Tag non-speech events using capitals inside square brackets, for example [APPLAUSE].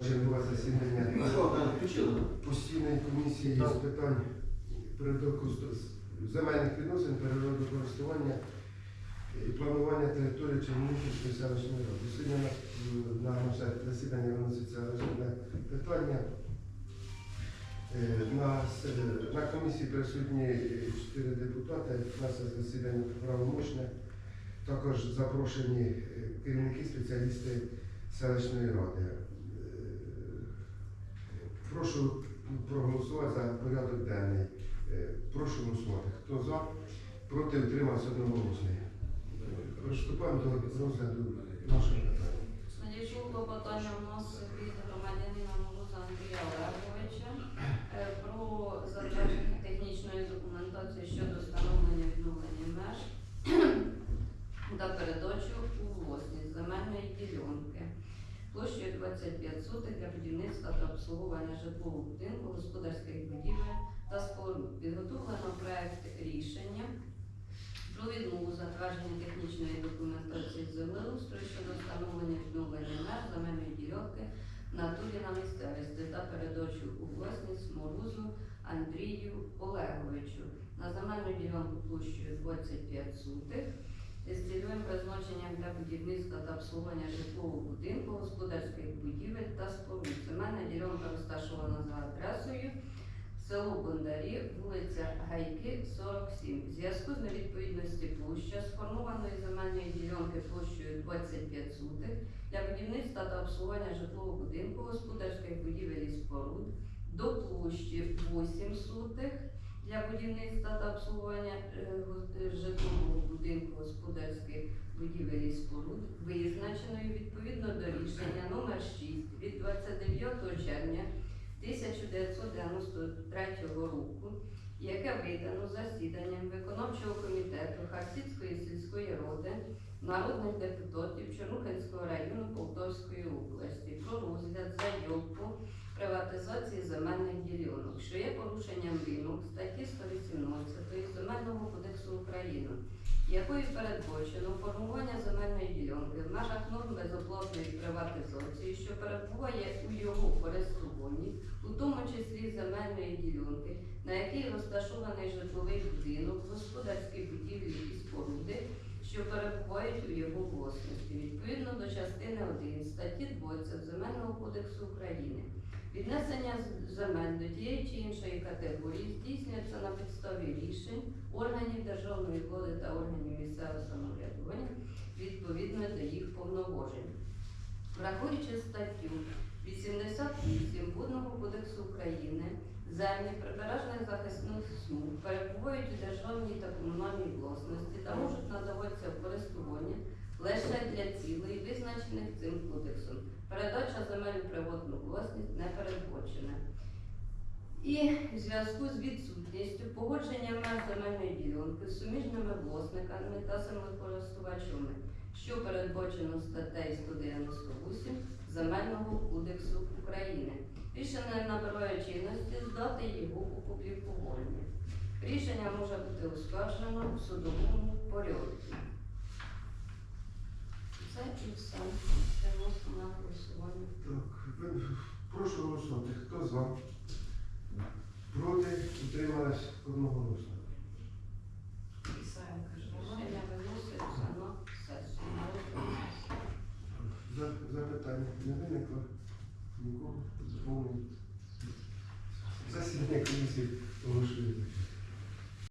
Засідання Ну постійної комісії з питань передоку земельних відносин, природокористування і планування території Чернігівської селищної ради. Сьогодні на, на наше засідання виноситься розгляд питання. Е, На, на комісії присутні чотири депутати, наше засідання правомочне. Також запрошені е, керівники, спеціалісти селищної ради. Прошу проголосувати за порядок денний. Е, Прошу голосувати. Хто за, проти утримався одноголосно. Приступаємо до розгляду нашого питання. Надійшло клопотання у нас від громадянина Мороза Андрія Олеговича е, про затвердження технічної документації щодо встановлення відновлення меж [CLEARS THROAT] та передачу у власність земельної ділянки площею 25 сотих для будівництва та обслуговування житлового будинку, господарських будівель та споруд. Підготовлено проект рішення про відмову затвердження технічної документації землеустрою щодо встановлення відновлення меж земельної ділянки натурі на місцевості та передачу у власність Морозу Андрію Олеговичу на земельну ділянку площею 25 сутих призначенням для будівництва та обслуговування житлового будинку, господарських будівель та споруд. Земельна ділянка розташована за адресою село Бондарі, вулиця Гайки, 47. В зв'язку з невідповідності площа сформованої земельної ділянки площею 25 сутих для будівництва та обслуговування житлового будинку, господарських будівель і споруд до площі 8 сутих для будівництва та обслуговування е, е, житлового будинку, господарських будівель і споруд, визначеної відповідно до рішення номер 6 від 29 червня 1993 року, яке видано засіданням виконавчого комітету Харсідської сільської ради народних депутатів Чорнухинського району Полтавської області про розгляд заявку приватизації земельних ділянок, що є порушенням вимог статті 118 Земельного кодексу України, якою передбачено формування земельної ділянки в межах норм безоплатної приватизації, що перебуває у його користуванні, у тому числі земельної ділянки, на якій розташований житловий будинок, господарські будівлі і споруди, що перебувають у його власності, відповідно до частини 1 статті 20 Земельного кодексу України. Віднесення земель до тієї чи іншої категорії здійснюється на підставі рішень органів державної влади та органів місцевого самоврядування відповідно до їх повноважень. Враховуючи статтю 88 Водного кодексу України, землі прибережних захисних смуг перебувають у державній та комунальній власності та можуть надаватися в користування лише для цілей, визначених цим кодексом. Передача земель у приватну власність не передбачена. І в зв'язку з відсутністю погодження меж земельної ділянки з суміжними власниками та землекористувачами, що передбачено статтею 198 Земельного кодексу України. Рішення набирає чинності з дати його опублікування. Рішення може бути оскаржено в судовому порядку. Це і все. Переносимо на голосування. Так, прошу голосувати. Хто за? Проти утрималась одноголосно. Рішення виноситься на сесію. на розгляд сесії. За- Запитання не виникло? Нікого? Засідання комісії оголошую.